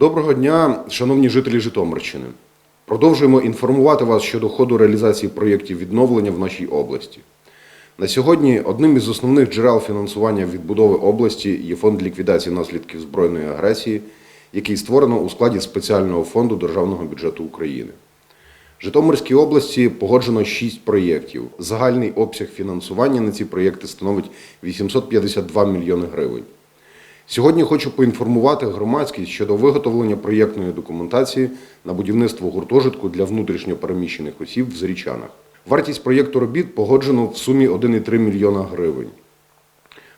Доброго дня, шановні жителі Житомирщини. Продовжуємо інформувати вас щодо ходу реалізації проєктів відновлення в нашій області. На сьогодні одним із основних джерел фінансування відбудови області є фонд ліквідації наслідків збройної агресії, який створено у складі спеціального фонду Державного бюджету України. В Житомирській області погоджено 6 проєктів. Загальний обсяг фінансування на ці проєкти становить 852 мільйони гривень. Сьогодні хочу поінформувати громадськість щодо виготовлення проєктної документації на будівництво гуртожитку для внутрішньопереміщених осіб в Зарічанах. Вартість проєкту робіт погоджено в сумі 1,3 мільйона гривень.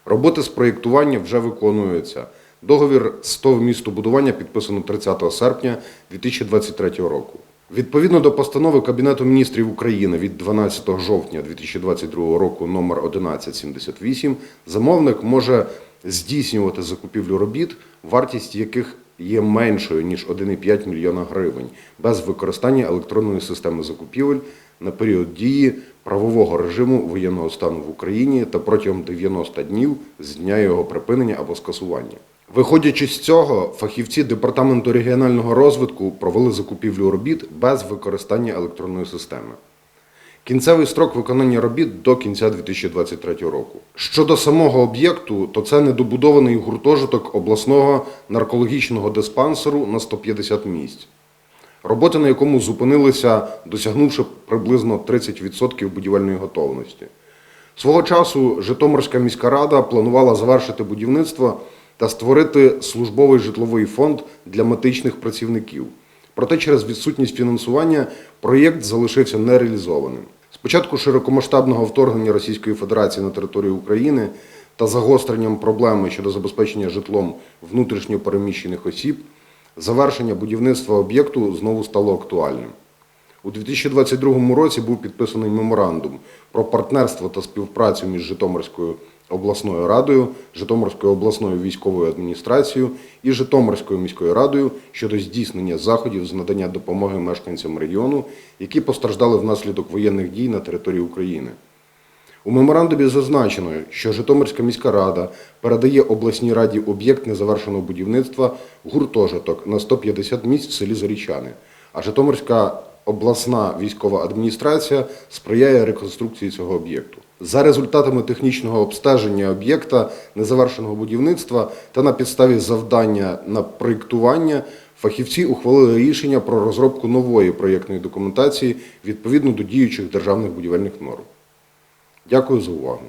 Роботи з проєктування вже виконуються. Договір з ТОВ містобудування підписано 30 серпня 2023 року. Відповідно до постанови Кабінету міністрів України від 12 жовтня 2022 року номер 1178, замовник може здійснювати закупівлю робіт, вартість яких є меншою ніж 1,5 мільйона гривень, без використання електронної системи закупівель на період дії правового режиму воєнного стану в Україні та протягом 90 днів з дня його припинення або скасування. Виходячи з цього, фахівці департаменту регіонального розвитку провели закупівлю робіт без використання електронної системи. Кінцевий строк виконання робіт до кінця 2023 року. Щодо самого об'єкту, то це недобудований гуртожиток обласного наркологічного диспансеру на 150 місць. Роботи на якому зупинилися, досягнувши приблизно 30% будівельної готовності. Свого часу Житомирська міська рада планувала завершити будівництво та створити службовий житловий фонд для медичних працівників. Проте через відсутність фінансування проєкт залишився нереалізованим. Спочатку широкомасштабного вторгнення Російської Федерації на територію України та загостренням проблеми щодо забезпечення житлом внутрішньо переміщених осіб, завершення будівництва об'єкту знову стало актуальним. У 2022 році був підписаний меморандум про партнерство та співпрацю між Житомирською обласною радою, Житомирською обласною військовою адміністрацією і Житомирською міською радою щодо здійснення заходів з надання допомоги мешканцям регіону, які постраждали внаслідок воєнних дій на території України. У меморандумі зазначено, що Житомирська міська рада передає обласній раді об'єкт незавершеного будівництва гуртожиток на 150 місць в селі Зарічани, а Житомирська обласна військова адміністрація сприяє реконструкції цього об'єкту. За результатами технічного обстеження об'єкта незавершеного будівництва та на підставі завдання на проєктування фахівці ухвалили рішення про розробку нової проєктної документації відповідно до діючих державних будівельних норм. Дякую за увагу.